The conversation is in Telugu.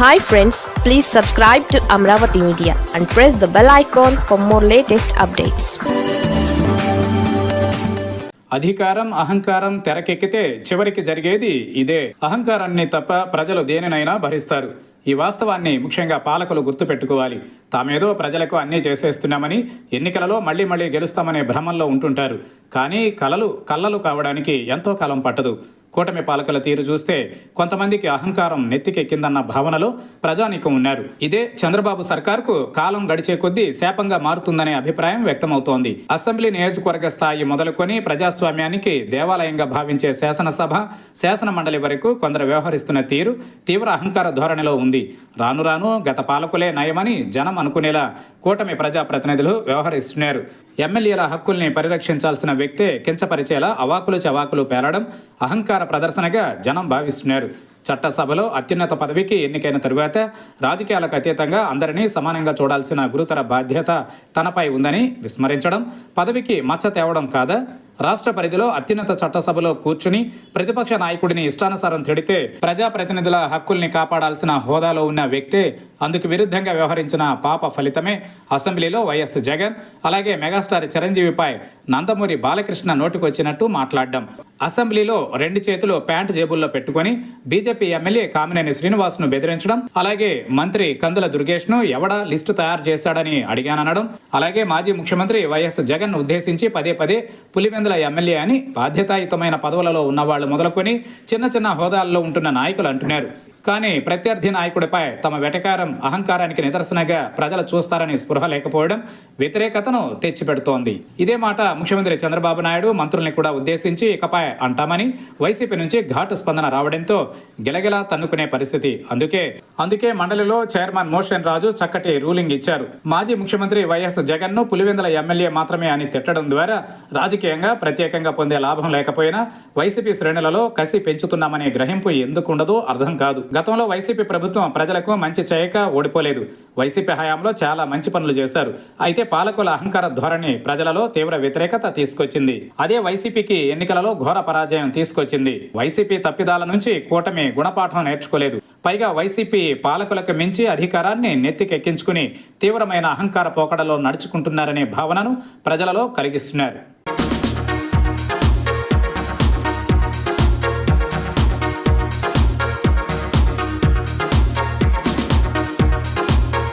Hi friends please subscribe to Amaravati media and press the bell icon for more latest updates అధికారం అహంకారం తెరకెక్కితే చివరికి జరిగేది ఇదే. అహంకారాన్ని తప్ప ప్రజలు దేనినైనా భరిస్తారు. ఈ వాస్తవాన్ని ముఖ్యంగా పాలకులు గుర్తుపెట్టుకోవాలి. తామేదో ప్రజలకు అన్నీ చేసేస్తున్నామని ఎన్నికలలో మళ్ళీ మళ్ళీ గెలుస్తామనే భ్రమంలో ఉంటుంటారు. కానీ కలలు కళ్ళలు కావడానికి ఎంతో కాలం పట్టదు. కూటమి పాలకుల తీరు చూస్తే కొంతమందికి అహంకారం నెత్తికెక్కిందన్న భావనలో ప్రజానీకం ఉన్నారు. ఇదే చంద్రబాబు సర్కార్కు కాలం గడిచే కొద్దీ శాపంగా మారుతుందనే అభిప్రాయం వ్యక్తమవుతోంది. అసెంబ్లీ నియోజకవర్గ స్థాయి మొదలుకొని ప్రజాస్వామ్యానికి దేవాలయంగా భావించే శాసనసభ శాసన మండలి వరకు కొందరు వ్యవహరిస్తున్న తీరు తీవ్ర అహంకార ధోరణిలో ఉంది. రాను రాను గత పాలకులే నయమని జనం అనుకునేలా కూటమి ప్రజాప్రతినిధులు వ్యవహరిస్తున్నారు. ఎమ్మెల్యేల హక్కుల్ని పరిరక్షించాల్సిన వ్యక్తే కించపరిచేలా అవాకులు చవాకులు పేరడం అహంకార ప్రదర్శనగా జనం భావిస్తున్నారు. చట్టసభలో అత్యున్నత పదవికి ఎన్నికైన తరువాత రాజకీయాలకు అతీతంగా అందరినీ సమానంగా చూడాల్సిన గురుతర బాధ్యత తనపై ఉందని విస్మరించడం పదవికి మచ్చ తేవడం కాదా? రాష్ట్ర పరిధిలో అత్యున్నత చట్టసభలో కూర్చుని ప్రతిపక్ష నాయకుడిని ఇష్టానుసారం తిడితే ప్రజాప్రతినిధుల హక్కుల్ని కాపాడాల్సిన హోదాలో ఉన్న వ్యక్తే అందుకు విరుద్ధంగా వ్యవహరించిన పాప ఫలితమే అసెంబ్లీలో వైఎస్ జగన్. అలాగే మెగాస్టార్ చిరంజీవిపై నందమూరి బాలకృష్ణ నోటుకొచ్చినట్టు మాట్లాడడం. అసెంబ్లీలో రెండు చేతులు ప్యాంటు జేబుల్లో పెట్టుకొని బీజేపీ ఎమ్మెల్యే కామినేని శ్రీనివాస్ను బెదిరించడం అలాగే మంత్రి కందుల దుర్గేష్ను ఎవడా లిస్టు తయారు చేశాడని అడిగాననడం అలాగే మాజీ ముఖ్యమంత్రి వైఎస్ జగన్ ఉద్దేశించి పదే పదే పులివెందుల ఎమ్మెల్యే అని బాధ్యతాయుతమైన పదవులలో ఉన్నవాళ్ళు మొదలుకొని చిన్న చిన్న హోదాల్లో ఉంటున్న నాయకులు అంటున్నారు. కానీ ప్రత్యర్థి నాయకుడిపై తమ వెటకారం అహంకారానికి నిదర్శనగా ప్రజలు చూస్తారని స్పృహ లేకపోవడం వ్యతిరేకతను తెచ్చిపెడుతోంది. ఇదే మాట ముఖ్యమంత్రి చంద్రబాబు నాయుడు మంత్రుల్ని కూడా ఉద్దేశించి ఇకపై అంటామని వైసీపీ నుంచి ఘాటు స్పందన రావడంతో గిలగిలా తన్నుకునే పరిస్థితి అందుకే అందుకే మండలిలో చైర్మన్ మోషన్ రాజు చక్కటి రూలింగ్ ఇచ్చారు. మాజీ ముఖ్యమంత్రి వైఎస్ జగన్ను పులివెందుల ఎమ్మెల్యే మాత్రమే అని తిట్టడం ద్వారా రాజకీయంగా ప్రత్యేకంగా పొందే లాభం లేకపోయినా వైసీపీ శ్రేణులలో కసి పెంచుతున్నామనే గ్రహింపు ఎందుకుండదో అర్థం కాదు. గతంలో వైసీపీ ప్రభుత్వం ప్రజలకు మంచి చేయక ఓడిపోలేదు. వైసీపీ హయాంలో చాలా మంచి పనులు చేశారు. అయితే పాలకుల అహంకార ధోరణి ప్రజలలో తీవ్ర వ్యతిరేకత తీసుకొచ్చింది. అదే వైసీపీకి ఎన్నికలలో ఘోర పరాజయం తీసుకొచ్చింది. వైసీపీ తప్పిదాల నుంచి కూటమి గుణపాఠం నేర్చుకోలేదు. పైగా వైసీపీ పాలకులకు మించి అధికారాన్ని నెత్తికెక్కించుకుని తీవ్రమైన అహంకార పోకడలో నడుచుకుంటున్నారనే భావనను ప్రజలలో కలిగిస్తున్నారు.